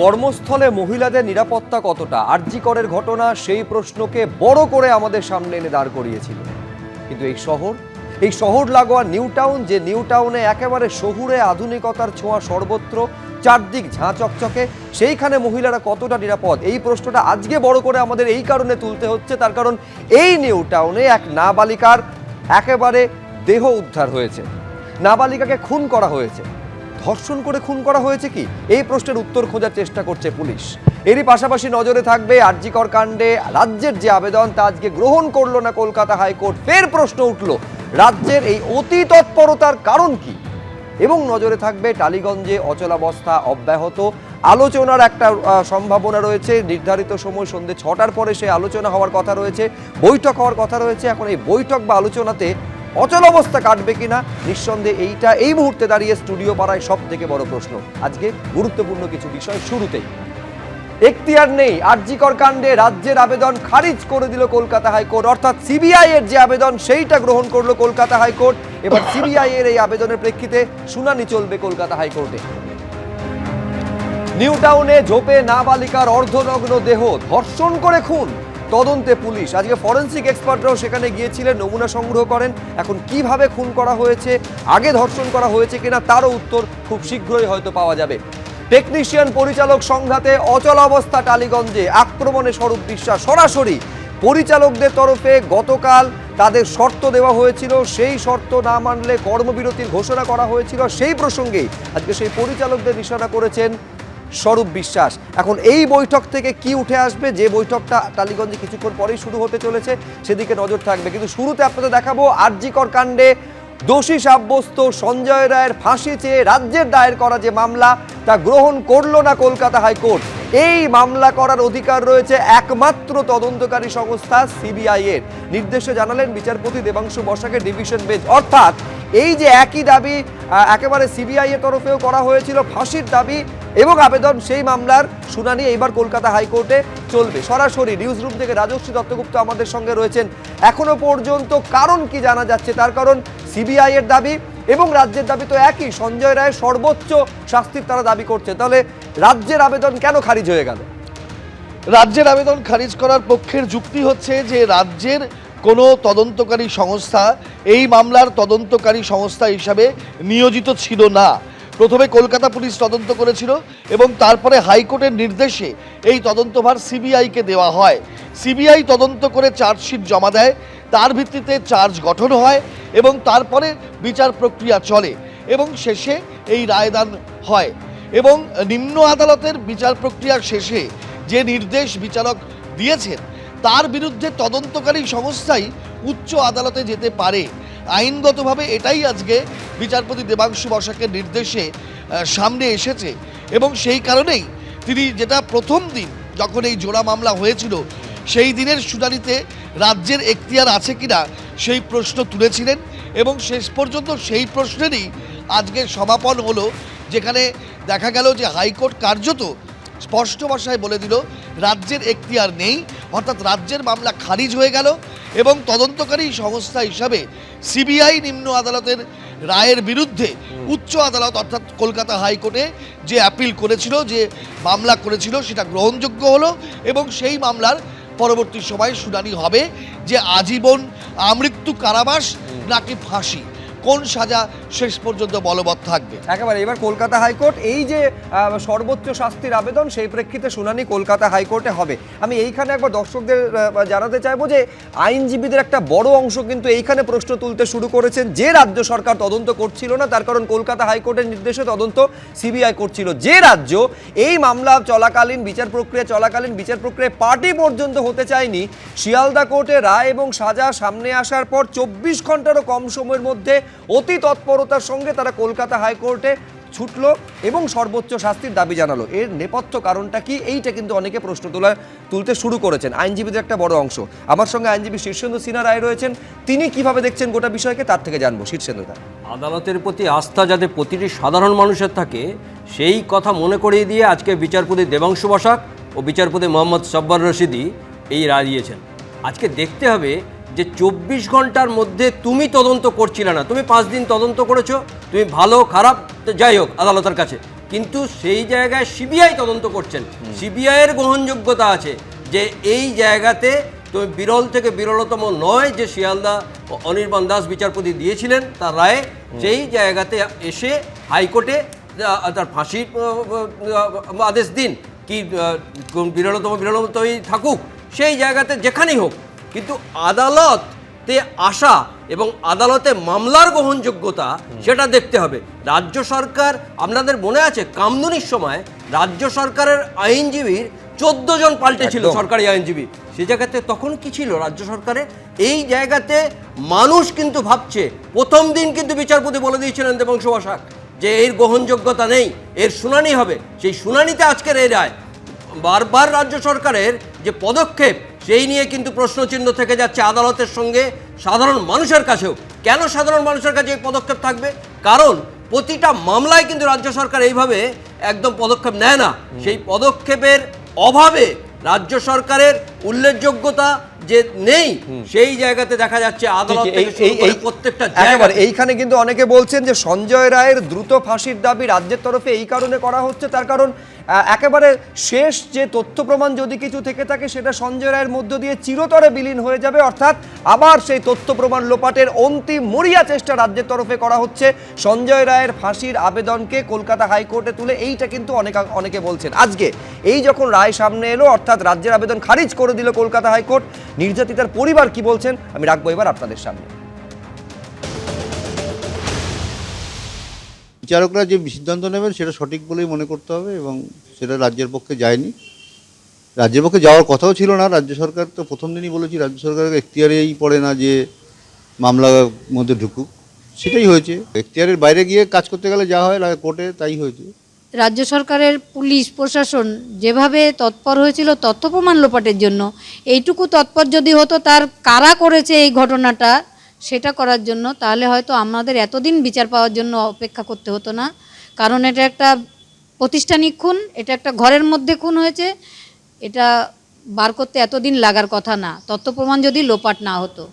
কর্মস্থলে মহিলাদের নিরাপত্তা কতটা? আরজিকরের ঘটনা, সেই প্রশ্নকে বড় করে আমাদের সামনে এনে দাঁড় করিয়েছিল। কিন্তু এই শহর এই শহর লাগোয়া নিউ টাউন, যে নিউ টাউনে একেবারে শহুরে আধুনিকতার ছোঁয়া সর্বত্র, চারদিক ঝাঁ চকচকে, সেইখানে মহিলারা কতটা নিরাপদ? এই প্রশ্নটা আজকে বড় করে আমাদের এই কারণে তুলতে হচ্ছে, তার কারণ এই নিউ টাউনে এক নাবালিকার একেবারে দেহ উদ্ধার হয়েছে। নাবালিকাকে খুন করা হয়েছে। ধর্ষণ করে খুন করা হয়েছে কি? এই প্রশ্নের উত্তর খোঁজার চেষ্টা করছে পুলিশ। এরই পাশাপাশি নজরে থাকবে আরজিকর কাণ্ডে রাজ্যের যে আবেদন তা আজকে গ্রহণ করল না কলকাতা হাইকোর্ট, ফের প্রশ্ন উঠল, রাজ্যের এই অতি তৎপরতার কারণ কি? এবং নজরে থাকবে টালিগঞ্জে অচলাবস্থা অব্যাহত। আলোচনার একটা সম্ভাবনা রয়েছে। নির্ধারিত সময় সন্ধে ছটার পরে সে আলোচনা হওয়ার কথা রয়েছে, বৈঠক হওয়ার কথা রয়েছে। এখন এই বৈঠক বা আলোচনাতে অচল অবস্থা কাটবে কিনা? নিঃসন্দেহে এইটা এই মুহূর্তে দাঁড়িয়ে স্টুডিও পাড়ায় সব থেকে বড় প্রশ্ন। আজকে গুরুত্বপূর্ণ কিছু বিষয় শুরুতেই। এখতিয়ার নেই, আরজিকর কাণ্ডে রাজ্যের আবেদন খারিজ করে দিল কলকাতা হাইকোর্ট। অর্থাৎ সিবিআই এর যে আবেদন, সেইটা গ্রহণ করল কলকাতা হাইকোর্ট। এবার সিবিআই এর এই আবেদনের প্রেক্ষিতে শুনানি চলবে কলকাতা হাইকোর্টে। নিউ টাউনে ঝোপে নাবালিকার অর্ধনগ্ন দেহ ধর্ষণ করে খুন। তদন্তে পুলিশ। আজকে ফরেন্সিক এক্সপার্টরাও সেখানে গিয়েছিলেন, নমুনা সংগ্রহ করেন। এখন কীভাবে খুন করা হয়েছে, আগে ধর্ষণ করা হয়েছে কিনা, তারও উত্তর খুব শীঘ্রই হয়তো পাওয়া যাবে। টেকনিশিয়ান পরিচালক সংঘাতে অচল অবস্থা টালিগঞ্জে, আক্রমণে স্বরূপ বিশ্বাস। সরাসরি পরিচালকদের তরফে গতকাল তাদের শর্ত দেওয়া হয়েছিল। সেই শর্ত না মানলে কর্মবিরতির ঘোষণা করা হয়েছিল। সেই প্রসঙ্গেই আজকে সেই পরিচালকদের নিশানা করেছেন স্বরূপ বিশ্বাস। এখন এই বৈঠক থেকে কি উঠে আসবে? যে বৈঠকটা টালিগঞ্জে কিছুক্ষণ পরেই শুরু হতে চলেছে, সেদিকে নজর থাকবে। কিন্তু শুরুতে আপনাদের দেখাবো আরজিকর কাণ্ডে দোষী সাব্যস্ত সঞ্জয় রায়ের ফাঁসি চেয়ে রাজ্যের দায়ের করা যে মামলা, তা গ্রহণ করল না কলকাতা হাইকোর্ট। এই মামলা করার অধিকার রয়েছে একমাত্র তদন্তকারী সংস্থা সিবিআই এর। নির্দেশে জানালেন বিচারপতি দেবাংশু বসাকের ডিভিশন বেঞ্চ। অর্থাৎ এই যে একই দাবি একেবারে সিবিআই এর তরফেও করা হয়েছিল, ফাঁসির দাবি এবং আবেদন সেই মামলার শুনানি এইবার কলকাতা হাইকোর্টে চলবে। সরাসরি নিউজ রুম থেকে রাজশ্রী দত্তগুপ্ত আমাদের সঙ্গে রয়েছেন। এখনও পর্যন্ত কারণ কি জানা যাচ্ছে? তার কারণ সিবিআই এর দাবি এবং রাজ্যের দাবি তো একই। সঞ্জয় রায়ের সর্বোচ্চ শাস্তির তারা দাবি করছে। তাহলে রাজ্যের আবেদন কেন খারিজ হয়ে গেল? রাজ্যের আবেদন খারিজ করার পক্ষের যুক্তি হচ্ছে যে রাজ্যের কোনো তদন্তকারী সংস্থা এই মামলার তদন্তকারী সংস্থা হিসাবে নিয়োজিত ছিল না। প্রথমে কলকাতা পুলিশ তদন্ত করেছিল এবং তারপরে হাইকোর্টের নির্দেশে এই তদন্তভার সিবিআইকে দেওয়া হয়। সিবিআই তদন্ত করে চার্জশিট জমা দেয়, তার ভিত্তিতে চার্জ গঠন হয় এবং তারপরে বিচার প্রক্রিয়া চলে এবং শেষে এই রায়দান হয় এবং নিম্ন আদালতের বিচার প্রক্রিয়ার শেষে যে নির্দেশ বিচারক দিয়েছেন, তার বিরুদ্ধে তদন্তকারী সংস্থাই উচ্চ আদালতে যেতে পারে। আইনগতভাবে এটাই আজকে বিচারপতি দেবাংশু বসাকের নির্দেশে সামনে এসেছে। এবং সেই কারণেই তিনি যেটা প্রথম দিন যখন এই জোড়া মামলা হয়েছিল, সেই দিনের শুনানিতে রাজ্যের এখতিয়ার আছে কিনা সেই প্রশ্ন তুলেছিলেন এবং শেষ পর্যন্ত সেই প্রশ্নেরই আজকে সমাপন হলো, যেখানে দেখা গেল যে হাইকোর্ট কার্যত স্পষ্ট ভাষায় বলে দিল, রাজ্যের এখতিয়ার নেই অর্থাৎ রাজ্যের মামলা খারিজ হয়ে গেল এবং তদন্তকারী সংস্থা হিসাবে সিবিআই নিম্ন আদালতের রায়ের বিরুদ্ধে উচ্চ আদালত অর্থাৎ কলকাতা হাইকোর্টে যে অ্যাপিল করেছিল, যে মামলা করেছিল সেটা গ্রহণযোগ্য হলো এবং সেই মামলার পরবর্তী সময় শুনানি হবে যে আজীবন আমৃত্যু কারাবাস নাকি ফাঁসি। কোন সাজা শেষ পর্যন্ত বলবৎ থাকবে? একেবারে, এবার কলকাতা হাইকোর্ট, এই যে সর্বোচ্চ শাস্তির আবেদন, সেই প্রেক্ষিতে শুনানি কলকাতা হাইকোর্টে হবে। আমি এইখানে একবার দর্শকদের জানাতে চাইব যে, আইনজীবীদের একটা বড় অংশ কিন্তু এইখানে প্রশ্ন তুলতে শুরু করেছেন। যে রাজ্য সরকার তদন্ত করছিল না, তার কারণ কলকাতা হাইকোর্টের নির্দেশে তদন্ত সিবিআই করছিল। যে রাজ্য এই মামলা চলাকালীন বিচার প্রক্রিয়া চলাকালীন বিচার প্রক্রিয়ায় পার্টি পর্যন্ত হতে চায়নি, শিয়ালদা কোর্টে রায় এবং সাজা সামনে আসার পর চব্বিশ ঘন্টারও কম সময়ের মধ্যে অতি তৎপরতার সঙ্গে তারা কলকাতা হাইকোর্টে ছুটলো এবং সর্বোচ্চ শাস্তির দাবি জানালো। এর নেপথ্য কারণটা কি? এইটা কিন্তু অনেকে প্রশ্ন তোলা, তুলতে শুরু করেছেন আইনজীবীদের একটা বড় অংশ। আমার সঙ্গে আইনজীবী শীর্ষেন্দু সিনহা রায় রয়েছেন। তিনি কীভাবে দেখছেন গোটা বিষয়কে? তার থেকে জানব। শীর্ষেন্দু দা। আদালতের প্রতি আস্থা যাতে প্রতিটি সাধারণ মানুষের থাকে, সেই কথা মনে করিয়ে দিয়ে আজকে বিচারপতি দেবাংশু বসাক ও বিচারপতি মোহাম্মদ সব্বার রশিদি এই রায় দিয়েছেন। আজকে দেখতে হবে যে চব্বিশ ঘণ্টার মধ্যে তুমি তদন্ত করছিলে না। তুমি পাঁচ দিন তদন্ত করেছ তুমি ভালো খারাপ তো যাই হোক আদালতের কাছে। কিন্তু সেই জায়গায় সিবিআই তদন্ত করছেন। সিবিআইয়ের গ্রহণযোগ্যতা আছে যে এই জায়গাতে তুমি বিরল থেকে বিরলতম নয় যে শিয়ালদা অনির্বাণ দাস বিচারপতি দিয়েছিলেন তার রায়ে সেই জায়গাতে এসে হাইকোর্টে তার ফাঁসির আদেশ দিন। কি বিরলতম বিরলতমই থাকুক সেই জায়গাতে যেখানেই হোক কিন্তু আদালতে আসা এবং আদালতে মামলার গ্রহণযোগ্যতা সেটা দেখতে হবে। রাজ্য সরকার আপনাদের মনে আছে কামদুনির সময় রাজ্য সরকারের আইনজীবীর চোদ্দ জন পাল্টে ছিল সরকারি আইনজীবী। সে জায়গাতে তখন কি ছিল? রাজ্য সরকারে এই জায়গাতে মানুষ কিন্তু ভাবছে প্রথম দিন কিন্তু বিচারপতি বলে দিয়েছিলেন দেবংশু বসাক যে এর গ্রহণযোগ্যতা নেই এর শুনানি হবে। সেই শুনানিতে আজকের এই রায়। বারবার রাজ্য সরকারের যে পদক্ষেপ সেই নিয়ে কিন্তু প্রশ্নচিহ্ন থেকে যাচ্ছে আদালতের সঙ্গে। সাধারণ মানুষের কাছেও। কেন সাধারণ মানুষের কাছে এই পদক্ষেপ থাকবে? কারণ প্রতিটা মামলায় কিন্তু রাজ্য সরকার এইভাবে একদম পদক্ষেপ নেয় না। সেই পদক্ষেপের অভাবে রাজ্য সরকারের উল্লেখযোগ্যতা যে নেই সেই জায়গাতে দেখা যাচ্ছে আদালত প্রত্যেকটা একেবারে জায়গায় এইখানে কিন্তু অনেকে বলছেন যে সঞ্জয় রায়ের দ্রুত ফাঁসির দাবি রাজ্যের তরফে এই কারণে করা হচ্ছে। তার কারণ একেবারে শেষ যে তথ্য প্রমাণ যদি কিছু থেকে থাকে, সেটা সঞ্জয় রায়ের মধ্য দিয়ে চিরতরে বিলীন হয়ে যাবে। অর্থাৎ আবার সেই তথ্য প্রমাণ লোপাটের অন্তিম মরিয়া চেষ্টা রাজ্যের তরফে করা হচ্ছে। সঞ্জয় রায়ের ফাঁসির আবেদনকে কলকাতা হাইকোর্টে তুলে এইটা কিন্তু অনেক অনেকে বলছেন। আজকে এই যখন রায় সামনে এলো, অর্থাৎ রাজ্যের আবেদন খারিজ করে দিল কলকাতা হাইকোর্ট, নির্যাতিতার পরিবার কি বলছেন, আমি রাখব এবার আপনাদের সামনে। বিচারকরা যে সিদ্ধান্ত নেবেন সেটা সঠিক বলেই মনে করতে হবে এবং সেটা রাজ্যের পক্ষে যায়নি। রাজ্যের পক্ষে যাওয়ার কথাও ছিল না। রাজ্য সরকার তো প্রথম দিনই বলেছি, রাজ্য সরকারের এখতিয়ারেই পড়ে না যে মামলার মধ্যে ঢুকুক। সেটাই হয়েছে। এখতিয়ারের বাইরে গিয়ে কাজ করতে গেলে যা হয় কোর্টে তাই হয়েছে। রাজ্য সরকারের, পুলিশ, প্রশাসন যেভাবে তৎপর হয়েছিল তথ্য প্রমাণ লোপাটের জন্য, এইটুকু তৎপর যদি হতো, তার কারা করেছে এই ঘটনাটা? সেটা করার জন্য তাহলে হয়তো আমাদের এতদিন বিচার পাওয়ার জন্য অপেক্ষা করতে হতো না। কারণ এটা একটা প্রতিষ্ঠানিক খুন এটা একটা ঘরের মধ্যে খুন হয়েছে এটা বার করতে এতদিন লাগার কথা না। তথ্য প্রমাণ যদি লোপাট না হতো।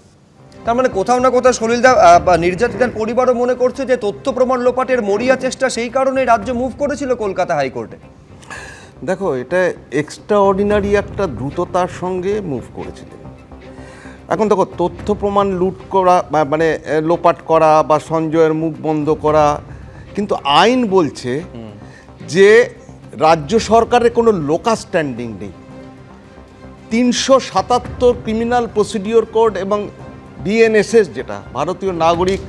তার মানে কোথাও না কোথাও সলিলদা বা নির্যাতিতার পরিবারও মনে করছে যে তথ্য প্রমাণ লোপাটের মরিয়া চেষ্টা সেই কারণেই রাজ্য মুভ করেছিল কলকাতা হাইকোর্টে। দেখো এটা এক্সট্রা অর্ডিনারি একটা দ্রুততার সঙ্গে মুভ করেছিলেন এখন দেখো তথ্য প্রমাণ লুট করা বা- মানে লোপাট করা বা সঞ্জয়ের মুখ বন্ধ করা কিন্তু আইন বলছে যে রাজ্য সরকারের কোনো লোকা স্ট্যান্ডিং নেই। তিনশো সাতাত্তর ক্রিমিনাল প্রসিডিওর কোড এবং বিএনএসএস যেটা ভারতীয় নাগরিক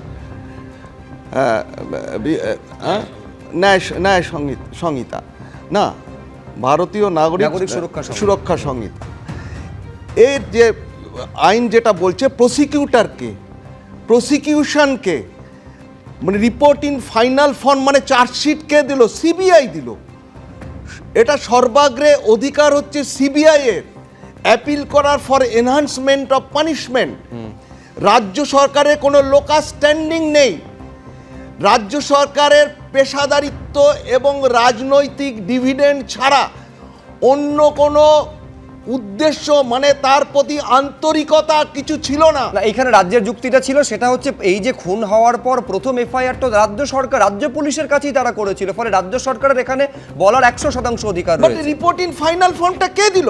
ন্যায় ন্যায় সংহিত- সংহিতা। না ভারতীয় নাগরিক নাগরিক সুরক্ষা সুরক্ষা সংহিতা। এর যে আইন যেটা বলছে প্রসিকিউটারকে প্রসিকিউশনকে মানে রিপোর্ট ইন ফাইনাল ফর্ম মানে চার্জশিট কে দিল সিবিআই দিল। এটা সর্বাগ্রে অধিকার হচ্ছে সিবিআই এর। অ্যাপিল করার ফর এনহান্সমেন্ট অফ পানিশমেন্ট রাজ্য সরকারের কোনো লোকাল স্ট্যান্ডিং নেই। রাজ্য সরকারের পেশাদারিত্ব এবং রাজনৈতিক ডিভিডেন্ড ছাড়া অন্য কোনো উদ্দেশ্য মানে তার প্রতি আন্তরিকতা কিছু ছিল না। না এখানে রাজ্যের যুক্তিটা ছিল সেটা হচ্ছে এই যে খুন হওয়ার পর প্রথম এফআইআর তো রাজ্য সরকার রাজ্য পুলিশের কাছেই তারা করেছিল ফলে রাজ্য সরকারের এখানে বলার একশো শতাংশ অধিকার রিপোর্ট ইন ফাইনাল ফর্মটা কে দিল?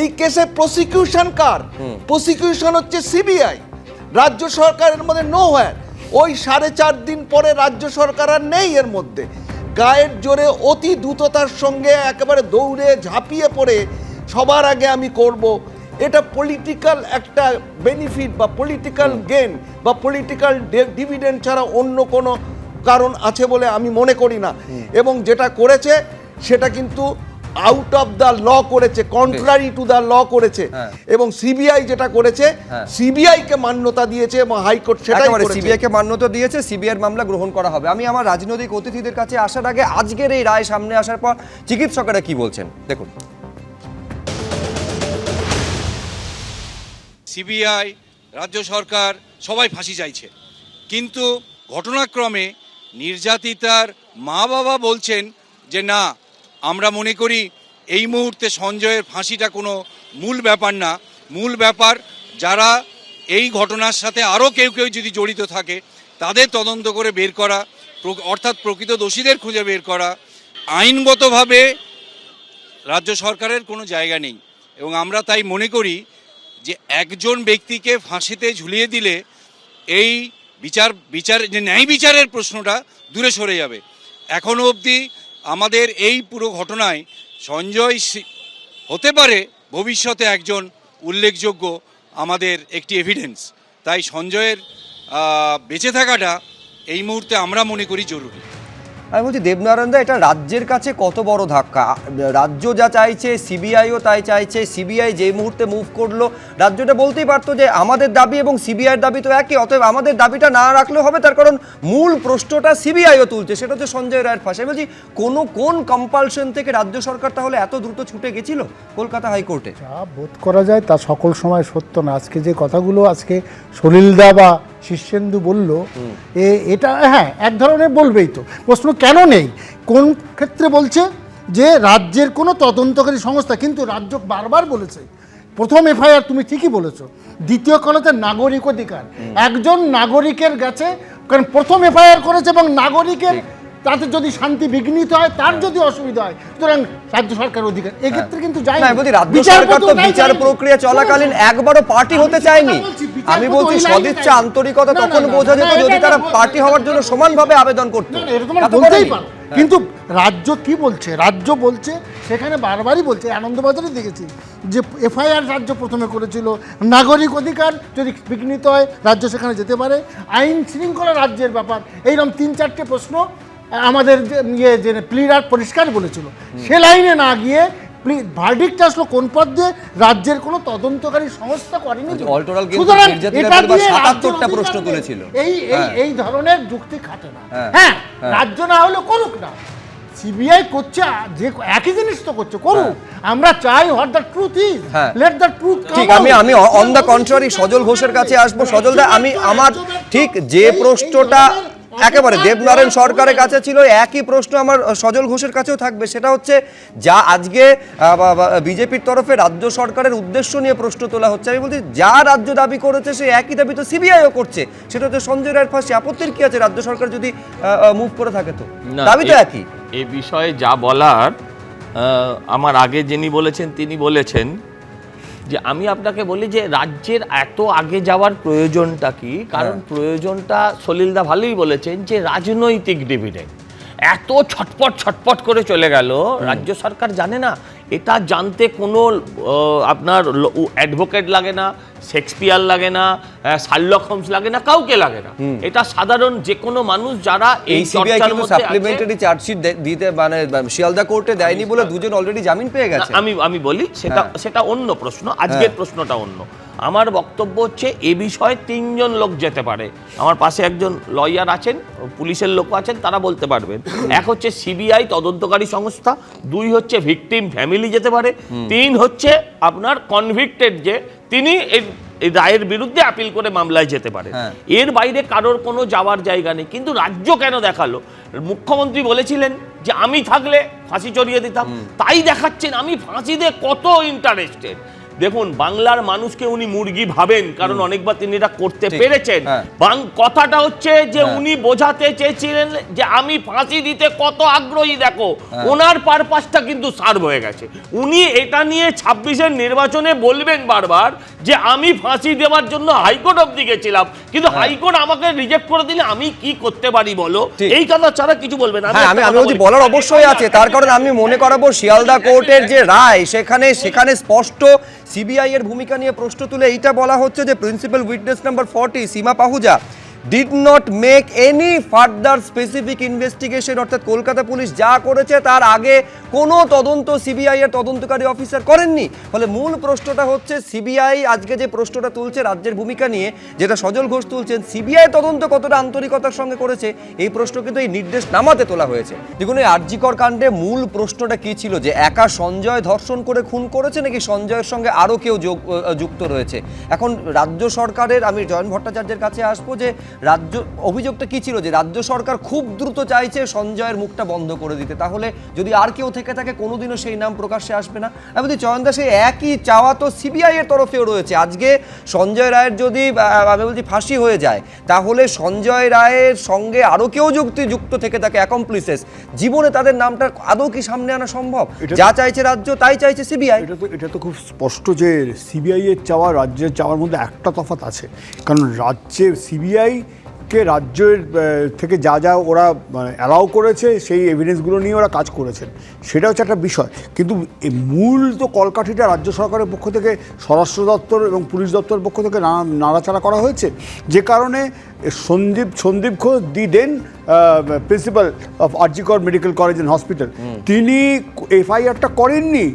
এই কেসে প্রসিকিউশন কার? প্রসিকিউশন হচ্ছে সিবিআই রাজ্য সরকারের মধ্যে নো হ্যার ওই সাড়ে চার দিন পরে রাজ্য সরকার আর নেই এর মধ্যে। গায়ের জোরে অতি দ্রুততার সঙ্গে একেবারে দৌড়ে ঝাঁপিয়ে পড়ে সবার আগে আমি করব। এটা পলিটিক্যাল একটা বেনিফিট বা পলিটিক্যাল গেন বা পলিটিক্যাল ডিভিডেন্ড ছাড়া অন্য কোনো কারণ আছে বলে আমি মনে করি না। এবং যেটা করেছে সেটা কিন্তু আউট অফ দ্য ল করেছে কন্ট্রারি টু দ্য ল করেছে। হ্যাঁ। এবং সিবিআই যেটা করেছে হ্যাঁ। সিবিআই কে মান্যতা দিয়েছে এবং হাইকোর্ট সেটাই করেছে। সিবিআই কে মান্যতা দিয়েছে সিবিআই মামলা গ্রহণ করা হবে। আমি আমার রাজনৈতিক অতিথিদের কাছে আসার আগে আজকের এই রায় সামনে আসার পর চিকিৎসকেরা কি বলছেন? দেখুন। সিবিআই, রাজ্য সরকার, সবাই ফাঁসি চাইছে। কিন্তু ঘটনাক্রমে নির্যাতিতার মা বাবা বলছেন যে, না, আমরা মনে করি এই মুহূর্তে সঞ্জয়ের ফাঁসিটা কোনো মূল ব্যাপার না। মূল ব্যাপার যারা এই ঘটনার সাথে আরও কেউ কেউ যদি জড়িত থাকে, তাদের তদন্ত করে বের করা অর্থাৎ প্রকৃত দোষীদের খুঁজে বের করা। আইনগতভাবে রাজ্য সরকারের কোনো জায়গা নেই এবং আমরা তাই মনে করি যে একজন ব্যক্তিকে ফাঁসিতে ঝুলিয়ে দিলে এই বিচার বিচার, যে ন্যায় বিচারের প্রশ্নটা দূরে সরে যাবে। এখনও অবধি আমাদের এই পুরো ঘটনায় সঞ্জয় হতে পারে ভবিষ্যতে একজন উল্লেখযোগ্য আমাদের একটি এভিডেন্স তাই সঞ্জয়ের বেঁচে থাকাটা এই মুহূর্তে আমরা মনে করি জরুরি। আমি বলছি দেবনারায়ণ দা, এটা রাজ্যের কাছে কত বড় ধাক্কা? রাজ্য যা চাইছে, সিবিআইও তাই চাইছে, সিবিআই যে মুহূর্তে মুভ করল, রাজ্যটা বলতেই পারতো যে আমাদের দাবি এবং সিবিআইয়ের দাবি তো একই, অতএব আমাদের দাবিটা না রাখলেও হবে, তার কারণ মূল প্রশ্নটা সিবিআইও তুলছে, সেটা হচ্ছে সঞ্জয় রায়ের ফাঁসি। আমি বলছি, কোনো, কোন কম্পালশন থেকে রাজ্য সরকার তাহলে এত দ্রুত ছুটে গেছিল কলকাতা হাইকোর্টে? যা বোধ করা যায় তা সকল সময় সত্য না। আজকে যে কথাগুলো, আজকে সলিলদা বা শীর্ষেন্দু বলল এ এটা হ্যাঁ এক ধরনের বলবেই তো। প্রশ্ন কেন নেই? কোন ক্ষেত্রে বলছে যে রাজ্যের কোনো তদন্তকারী সংস্থা কিন্তু রাজ্য বারবার বলেছে প্রথম এফআইআর তুমি ঠিকই বলেছ দ্বিতীয় কলতে নাগরিক অধিকার। একজন নাগরিকের কাছে কারণ প্রথম এফআইআর করেছে এবং নাগরিকের তাতে যদি শান্তি বিঘ্নিত হয় তার যদি অসুবিধা হয় সুতরাং রাজ্য সরকার অধিকার। এক্ষেত্রে কিন্তু যাই না বলছি রাজ্য সরকার তো বিচার প্রক্রিয়া চলাকালীন একবারও পার্টি হতে চায়নি। আমি বলছি সদিচ্ছা আন্তরিকতা তখন বোঝা যেত যদি তারা পার্টি হওয়ার জন্য সমানভাবে আবেদন করতো। এরকম বলতেই পারো। কিন্তু রাজ্য কি বলছে? রাজ্য বলছে সেখানে বারবারই বলছে আনন্দবাজারে দেখেছি যে এফআইআর রাজ্য প্রথমে করেছিল। নাগরিক অধিকার যদি বিঘ্নিত হয় রাজ্য সেখানে যেতে পারে। আইন শৃঙ্খলা রাজ্যের ব্যাপার এইরকম তিন চারটে প্রশ্ন আমাদের যে ইয়ে যে প্লিডার পরিষ্কার বলেছিল। সে লাইনে না গিয়ে ভার্ডিক্ট আসলো কোন পদ দিয়ে রাজ্যের কোনো তদন্তকারী সংস্থা করেনি। আচ্ছা, সুতরাং এটা দিয়ে প্রশ্ন তুলেছিল। এই এই হ্যাঁ। এই ধরনের যুক্তি খাটে না। হ্যাঁ, হ্যাঁ হ্যাঁ। রাজ্য না হলে করুক না। সিবিআই করছে যে একই জিনিস তো করছে করুক। আমরা চাই what the truth is. Let the truth ঠিক আমি আমি অন দ্য কন্ট্রারি সজল ঘোষের কাছে আসব। সজল দা আমি আমার ঠিক যে প্রশ্নটা একেবারে দেবনারায়ণ সরকারের কাছে ছিল একই প্রশ্ন আমার সজল ঘোষের কাছেও থাকবে সেটা হচ্ছে যা আজকে বিজেপির তরফে রাজ্য সরকারের উদ্দেশ্য নিয়ে প্রশ্ন তোলা হচ্ছে। আমি বলছি যা রাজ্য দাবি করেছে সে একই দাবি তো সিবিআইও করছে সেটা হচ্ছে সঞ্জয় রায়ের ফাঁসি। আপত্তির কি আছে? রাজ্য সরকার যদি মুভ করে থাকে তো? দাবি তো একই। এ বিষয়ে যা বলার আমার আগে যিনি বলেছেন তিনি বলেছেন যে আমি আপনাকে বলি যে রাজ্যের এত আগে যাওয়ার প্রয়োজনটা কি? কারণ প্রয়োজনটা সলিলদা ভালোই বলেছেন যে রাজনৈতিক ডিভিডেন্ড এত ছটপট ছটপট করে চলে গেল রাজ্য সরকার জানে না এটা জানতে কোনো আপনার অ্যাডভোকেট লাগে না শেক্সপিয়ার লাগে না শার্লক হোমস লাগে না কাউকে লাগে না। এটা সাধারণ যে কোনো মানুষ যারা এই সিবিআই কিন্তু সাপ্লিমেন্টারি চার্জশিট দিতে মানে শিয়ালদা কোর্টে দেয়নি বলে দুজন অলরেডি জামিন পেয়ে গেছে। আমি আমি বলি সেটা হ্যাঁ। সেটা অন্য প্রশ্ন আজকের প্রশ্নটা অন্য। আমার বক্তব্য হচ্ছে এ বিষয়ে তিনজন লোক যেতে পারে। আমার পাশে একজন লয়ার আছেন পুলিশের লোক আছেন তারা বলতে পারবেন। এক হচ্ছে সিবিআই তদন্তকারী সংস্থা দুই হচ্ছে ভিকটিম ফ্যামিলি যেতে পারে তিন হচ্ছে আপনার কনভিক্টেড যে তিনি এই- রায়ের বিরুদ্ধে আপিল করে মামলায় যেতে পারে। হ্যাঁ। এর বাইরে কারোর কোনো যাওয়ার জায়গা নেই কিন্তু রাজ্য কেন দেখাল? মুখ্যমন্ত্রী বলেছিলেন যে আমি থাকলে ফাঁসি চড়িয়ে দিতাম। তাই দেখাচ্ছেন আমি ফাঁসিতে কত ইন্টারেস্টেড দেখুন বাংলার মানুষকে উনি মুরগি ভাবেন কারণ অনেকবার তিনি এটা করতে পেরেছেন। হ্যাঁ। বাং- কথাটা হচ্ছে যে হ্যাঁ। উনি বোঝাতে চেয়েছিলেন যে আমি ফাঁসি দিতে কত আগ্রহী দেখো হ্যাঁ। ওনার পারপাসটা কিন্তু সার্ভ হয়ে গেছে। উনি এটা নিয়ে ছাব্বিশের নির্বাচনে বলবেন বারবার যে আমি ফাঁসি দেওয়ার জন্য হাইকোর্ট অব্দি গেছিলাম। কিন্তু হাইকোর্ট আমাকে রিজেক্ট করে দিলে আমি কি করতে পারি বলো? এই কথা ছাড়া কিছু বলবেন না। আমি আমি বলছি বলার অবশ্যই আছে। তার কারণ আমি মনে করাবো শিয়ালদা কোর্টের যে রায় সেখানে সেখানে স্পষ্ট সিবিআই এর ভূমিকা নিয়ে প্রশ্ন তুলে এইটা বলা হচ্ছে যে principal witness number forty Seema Pahuja did not make any further specific investigation অর্থাৎ কলকাতা পুলিশ যা করেছে তার আগে কোনো তদন্ত সিবিআই এর তদন্তকারী অফিসার করেননি। ফলে মূল প্রশ্নটা হচ্ছে সিবিআই আজকে যে প্রশ্নটা তুলছে রাজ্যের ভূমিকা নিয়ে, যেটা সজল ঘোষ তুলছেন সিবিআই তদন্ত কতটা আন্তরিকতার সঙ্গে করেছে, এই প্রশ্ন কিন্তু এই নির্দেশ নামাতে তোলা হয়েছে। দেখুন, এই আরজিকর কাণ্ডে মূল প্রশ্নটা কি ছিল? যে একা সঞ্জয় ধর্ষণ করে খুন করেছে নাকি সঞ্জয়ের সঙ্গে আরও কেউ যোগ যুক্ত রয়েছে? এখন রাজ্য সরকারের, আমি জয়ন ভট্টাচার্যের কাছে আসব যে রাজ্য অভিযোগটা কি ছিল যে রাজ্য সরকার খুব দ্রুত চাইছে সঞ্জয়ের মুখটা বন্ধ করে দিতে? তাহলে যদি আর কেউ থেকে থাকে কোনোদিনও সেই নাম প্রকাশ্যে আসবে না। আমি বলছি চয়নদা সেই একই চাওয়া তো সিবিআইয়ের তরফেও রয়েছে। আজকে সঞ্জয় রায়ের যদি আমি বলছি ফাঁসি হয়ে যায় তাহলে সঞ্জয় রায়ের সঙ্গে আরও কেউ যুক্তি যুক্ত থেকে থাকে অ্যাকমপ্লিসেস জীবনে তাদের নামটা আদৌ কি সামনে আনা সম্ভব? যা চাইছে রাজ্য তাই চাইছে সিবিআই। এটা তো এটা তো খুব স্পষ্ট যে সিবিআই এর চাওয়া রাজ্যের চাওয়ার মধ্যে একটা তফাৎ আছে। কারণ রাজ্যের সিবিআই কে রাজ্যের থেকে যা যা ওরা অ্যালাউ করেছে সেই এভিডেন্সগুলো নিয়ে ওরা কাজ করেছেন। সেটা হচ্ছে একটা বিষয়। কিন্তু মূল তো কলকাঠিটা রাজ্য সরকারের পক্ষ থেকে স্বরাষ্ট্র দপ্তর এবং পুলিশ দপ্তরের পক্ষ থেকে নানা নাড়াচাড়া করা হয়েছে। যে কারণে Sandip Sandip Ghosh the then principal of R G Kar medical college and hospital. তিনি এফআইআরটা করেননি।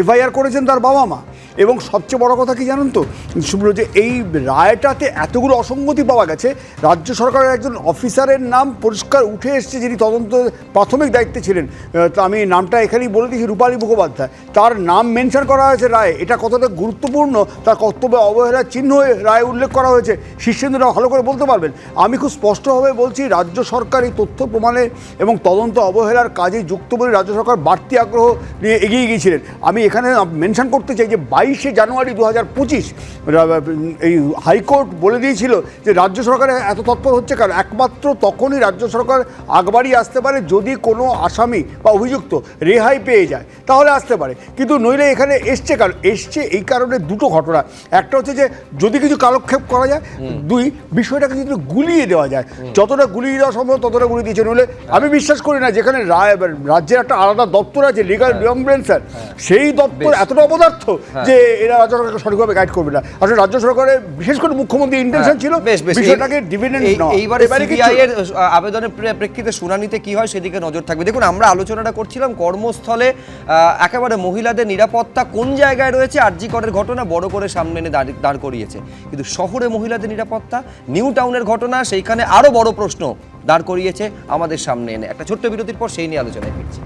এফআইআর করেছেন তার বাবা মা। এবং সবচেয়ে বড় কথা কি জানেন তো? শুভ্র যে এই রায়টাতে এতগুলো অসঙ্গতি পাওয়া গেছে, রাজ্য সরকারের একজন অফিসারের নাম পরিষ্কার উঠে এসছে যিনি তদন্ত প্রাথমিক দায়িত্বে ছিলেন। তো আমি নামটা এখানেই বলে দিয়েছি রূপালী মুখোপাধ্যায়। তার নাম মেনশন করা হয়েছে রায়। এটা কতটা গুরুত্বপূর্ণ, তার কর্তব্য অবহেলার চিহ্ন হয়ে রায় উল্লেখ করা হয়েছে শীর্ষেন্দুরা ভালো করে বলতে পারবেন। আমি খুব স্পষ্টভাবে বলছি, রাজ্য সরকার এই তথ্য প্রমাণে এবং তদন্ত অবহেলার কাজে যুক্ত বলে রাজ্য সরকার বাড়তি আগ্রহ নিয়ে এগিয়ে গিয়েছিলেন। আমি এখানে মেনশন করতে চাই যে বাইশে জানুয়ারি দু হাজার পঁচিশ এই হাইকোর্ট বলে দিয়েছিল যে রাজ্য সরকার এত তৎপর হচ্ছে কারণ একমাত্র তখনই রাজ্য সরকার আগবাড়ি আসতে পারে যদি কোনো আসামি বা অভিযুক্ত রেহাই পেয়ে যায়। তাহলে আসতে পারে। কিন্তু নইলে এখানে এসছে কারণ এসছে এই কারণে দুটো ঘটনা। একটা হচ্ছে যে যদি কিছু কালক্ষেপ করা যায় দুই বিষয়টাকে যদি গুলিয়ে দেওয়া যায় যতটা গুলিয়ে দেওয়া সম্ভব ততটা গুলিয়ে দিয়েছে। নইলে আমি বিশ্বাস করি না যেখানে রায় রাজ্যের একটা আলাদা দপ্তর আছে লিগাল রিঅম্বুলেন্সার সেই দপ্তর এতটা অপদার্থ যে এরা রাজ্য সরকারকে সঠিকভাবে গাইড করবে না। আসলে রাজ্য সরকারের বিশেষ করে মুখ্যমন্ত্রী ইন্টেনশন ছিল বেশ বেশ বিষয়টাকে ডিভিডেন্ড এই- এইবারে সিবিআই এর আবেদনের প্রেক্ষিতে শুনানিতে কি হয় সেদিকে নজর থাকবে। দেখুন আমরা আলোচনাটা করছিলাম কর্মস্থলে একেবারে মহিলাদের নিরাপত্তা কোন জায়গায় রয়েছে আরজি করের ঘটনা বড় করে সামনে এনে দাঁড় করিয়েছে। কিন্তু শহরে মহিলাদের নিরাপত্তা নিউ টাউনের ঘটনা সেইখানে আরও বড় প্রশ্ন দাঁড় করিয়েছে আমাদের সামনে এনে। একটা ছোট্ট বিরতির পর সেই নিয়ে আলোচনায় ফিরছি।